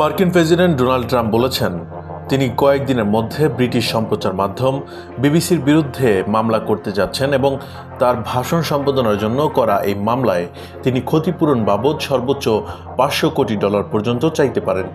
মার্কিন president Donald Trump বলেছেন, তিনি কয়েকদিনের মধ্যে ব্রিটিশ সম্প্রচার মাধ্যম বিবিসির বিরুদ্ধে মামলা করতে যাচ্ছেন এবং তার ভাষণ সম্পাদনার জন্য করা এই মামলায় তিনি ক্ষতিপূরণ বাবদ সর্বোচ্চ পাঁচশো কোটি ডলার পর্যন্ত চাইতে পারেন।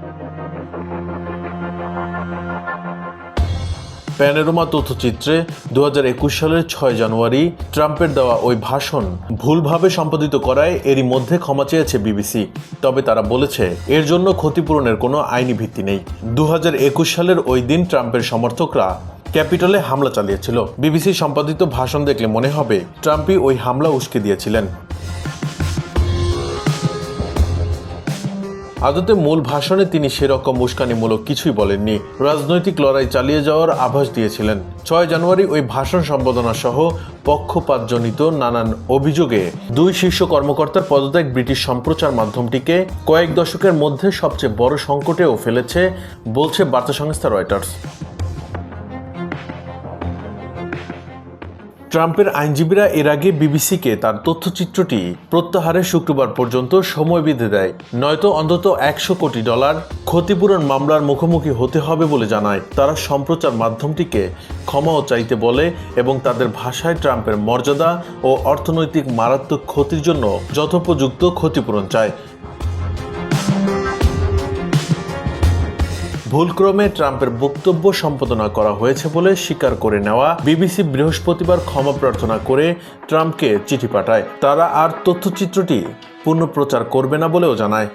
প্যানেরোমা তথ্যচিত্রে দু হাজার একুশ সালের ছয় জানুয়ারি ট্রাম্পের দেওয়া ওই ভাষণ ভুলভাবে সম্পাদিত করায় এরই মধ্যে ক্ষমা চেয়েছে বিবিসি। তবে তারা বলেছে, এর জন্য ক্ষতিপূরণের কোনো আইনি ভিত্তি নেই। দু হাজার একুশ সালের ওই দিন ট্রাম্পের সমর্থকরা ক্যাপিটলে হামলা চালিয়েছিল। বিবিসি সম্পাদিত ভাষণ দেখলে মনে হবে, ট্রাম্পই ওই হামলা উস্কে দিয়েছিলেন। আদতে মূল ভাষণে তিনি সেরকম মুস্কানিমূলক কিছুই বলেননি। রাজনৈতিক লড়াই চালিয়ে যাওয়ার আভাস দিয়েছিলেন। ছয় জানুয়ারি ওই ভাষণ সম্বোধনা সহ পক্ষপাতজনিত নানান অভিযোগে দুই শীর্ষ কর্মকর্তার পদত্যাগ ব্রিটিশ সম্প্রচার মাধ্যমটিকে কয়েক দশকের মধ্যে সবচেয়ে বড় সংকটেও ফেলেছে, বলছে বার্তা সংস্থা রয়টার্স। ট্রাম্পের আইনজীবীরা এর আগে বিবিসিকে তার তথ্যচিত্রটি প্রত্যাহারের শুক্রবার পর্যন্ত সময় বেঁধে দেয়। নয়তো অন্তত একশো কোটি ডলার ক্ষতিপূরণ মামলার মুখোমুখি হতে হবে বলে জানায়। তারা সম্প্রচার মাধ্যমটিকে ক্ষমাও চাইতে বলে এবং তাদের ভাষায় ট্রাম্পের মর্যাদা ও অর্থনৈতিক মারাত্মক ক্ষতির জন্য যথোপযুক্ত ক্ষতিপূরণ চায়। ভুলক্রমে ট্রাম্পের বক্তব্য সম্পাদনা করা হয়েছে বলে স্বীকার করে নেওয়া বিবিসি বৃহস্পতিবার ক্ষমা প্রার্থনা করে ট্রাম্পকে চিঠি পাঠায়। তারা আর তথ্যচিত্রটি পুনঃপ্রচার করবে না বলেও জানায়।